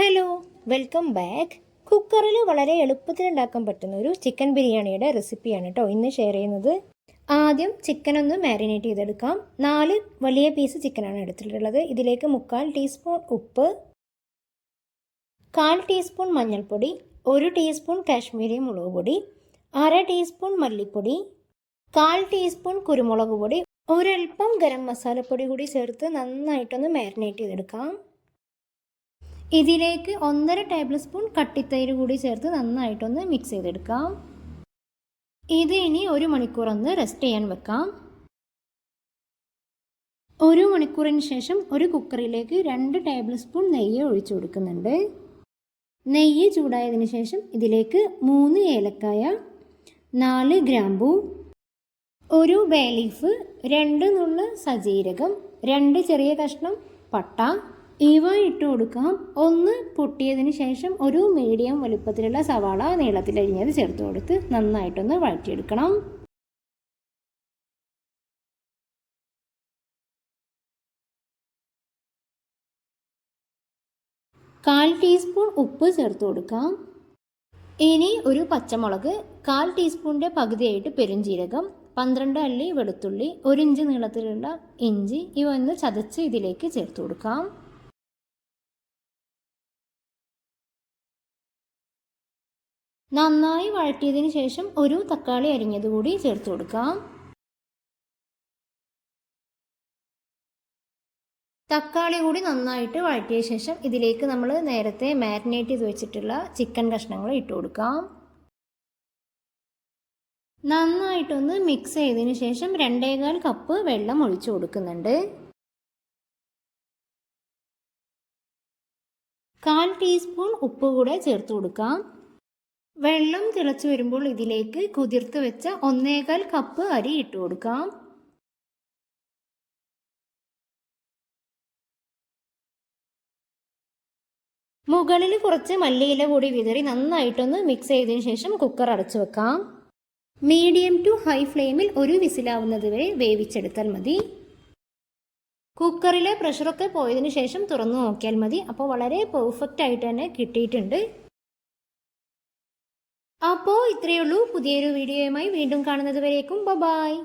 Hello welcome back. കുക്കറിൽ വളരെ എളുപ്പത്തിൽ ഉണ്ടാക്കാൻ പറ്റുന്ന ഒരു ചിക്കൻ ബിരിയാണിയുടെ റെസിപ്പിയാണ് കേട്ടോ ഇന്ന് ഷെയർ ചെയ്യുന്നത്. ആദ്യം ചിക്കൻ ഒന്ന് മാരിനേറ്റ് ചെയ്തെടുക്കാം. നാല് വലിയ പീസ് ചിക്കനാണ് എടുത്തിട്ടുള്ളത്. ഇതിലേക്ക് മുക്കാൽ ടീസ്പൂൺ ഉപ്പ് കാൽ ടീസ്പൂൺ മഞ്ഞൾപ്പൊടി ഒരു ടീസ്പൂൺ കാശ്മീരി മുളക് പൊടി അര ടീസ്പൂൺ മല്ലിപ്പൊടി കാൽ ടീസ്പൂൺ കുരുമുളക് പൊടി ഒരൽപ്പം ഗരം മസാലപ്പൊടി കൂടി ചേർത്ത് നന്നായിട്ടൊന്ന് മാരിനേറ്റ് ചെയ്തെടുക്കാം. ഇതിലേക്ക് ഒന്നര ടേബിൾ സ്പൂൺ കട്ടിത്തൈര് കൂടി ചേർത്ത് നന്നായിട്ടൊന്ന് മിക്സ് ചെയ്തെടുക്കാം. ഇത് ഇനി ഒരു മണിക്കൂർ ഒന്ന് റെസ്റ്റ് ചെയ്യാൻ വെക്കാം. ഒരു മണിക്കൂറിന് ശേഷം ഒരു കുക്കറിലേക്ക് രണ്ട് ടേബിൾ സ്പൂൺ നെയ്യ് ഒഴിച്ചു കൊടുക്കുന്നുണ്ട്. നെയ്യ് ചൂടായതിനു ശേഷം ഇതിലേക്ക് മൂന്ന് ഏലക്കായ നാല് ഗ്രാമ്പൂ ഒരു ബേലീഫ് രണ്ട് നുള്ള് സജീരകം രണ്ട് ചെറിയ കഷ്ണം പട്ട ഇവ ഇട്ട് കൊടുക്കാം. ഒന്ന് പൊട്ടിയതിന് ശേഷം ഒരു മീഡിയം വലുപ്പത്തിലുള്ള സവാള നീളത്തിലരിഞ്ഞത് ചേർത്ത് കൊടുത്ത് നന്നായിട്ടൊന്ന് വഴറ്റിയെടുക്കണം. കാൽ ടീസ്പൂൺ ഉപ്പ് ചേർത്ത് കൊടുക്കാം. ഇനി ഒരു പച്ചമുളക് കാൽ ടീസ്പൂണിന്റെ പകുതിയായിട്ട് പെരുംജീരകം പന്ത്രണ്ട് അല്ലി വെളുത്തുള്ളി ഒരു ഇഞ്ച് നീളത്തിലുള്ള ഇഞ്ചി ഇവ ഒന്ന് ചതച്ച് ഇതിലേക്ക് ചേർത്ത് കൊടുക്കാം. നന്നായി വഴറ്റിയതിന് ശേഷം ഒരു തക്കാളി അരിഞ്ഞത് കൂടി ചേർത്ത് കൊടുക്കാം. തക്കാളി കൂടി നന്നായിട്ട് വഴറ്റിയ ശേഷം ഇതിലേക്ക് നമ്മൾ നേരത്തെ മാരിനേറ്റ് ചെയ്ത് വെച്ചിട്ടുള്ള ചിക്കൻ കഷ്ണങ്ങൾ ഇട്ട് കൊടുക്കാം. നന്നായിട്ടൊന്ന് മിക്സ് ചെയ്തതിന് ശേഷം രണ്ടേകാൽ കപ്പ് വെള്ളം ഒഴിച്ചു കൊടുക്കുന്നുണ്ട്. കാൽ ടീസ്പൂൺ ഉപ്പ് കൂടെ ചേർത്ത് കൊടുക്കാം. വെള്ളം തിളച്ചു വരുമ്പോൾ ഇതിലേക്ക് കുതിർത്ത് വെച്ച ഒന്നേകാൽ കപ്പ് അരി ഇട്ട് കൊടുക്കാം. മുകളിൽ കുറച്ച് മല്ലിയില കൂടി വിതറി നന്നായിട്ടൊന്ന് മിക്സ് ചെയ്തതിന് ശേഷം കുക്കർ അടച്ചു വെക്കാം. മീഡിയം ടു ഹൈ ഫ്ലെയിമിൽ ഒരു വിസിലാവുന്നത് വരെ വേവിച്ചെടുത്താൽ മതി. കുക്കറിലെ പ്രഷറൊക്കെ പോയതിന് ശേഷം തുറന്നു നോക്കിയാൽ മതി. അപ്പോൾ വളരെ പെർഫെക്റ്റ് ആയിട്ട് തന്നെ കിട്ടിയിട്ടുണ്ട്. അപ്പോൾ ഇത്രയേ ഉള്ളൂ. പുതിയൊരു വീഡിയോയുമായി വീണ്ടും കാണുന്നത് വരേക്കും. ബ ബായ്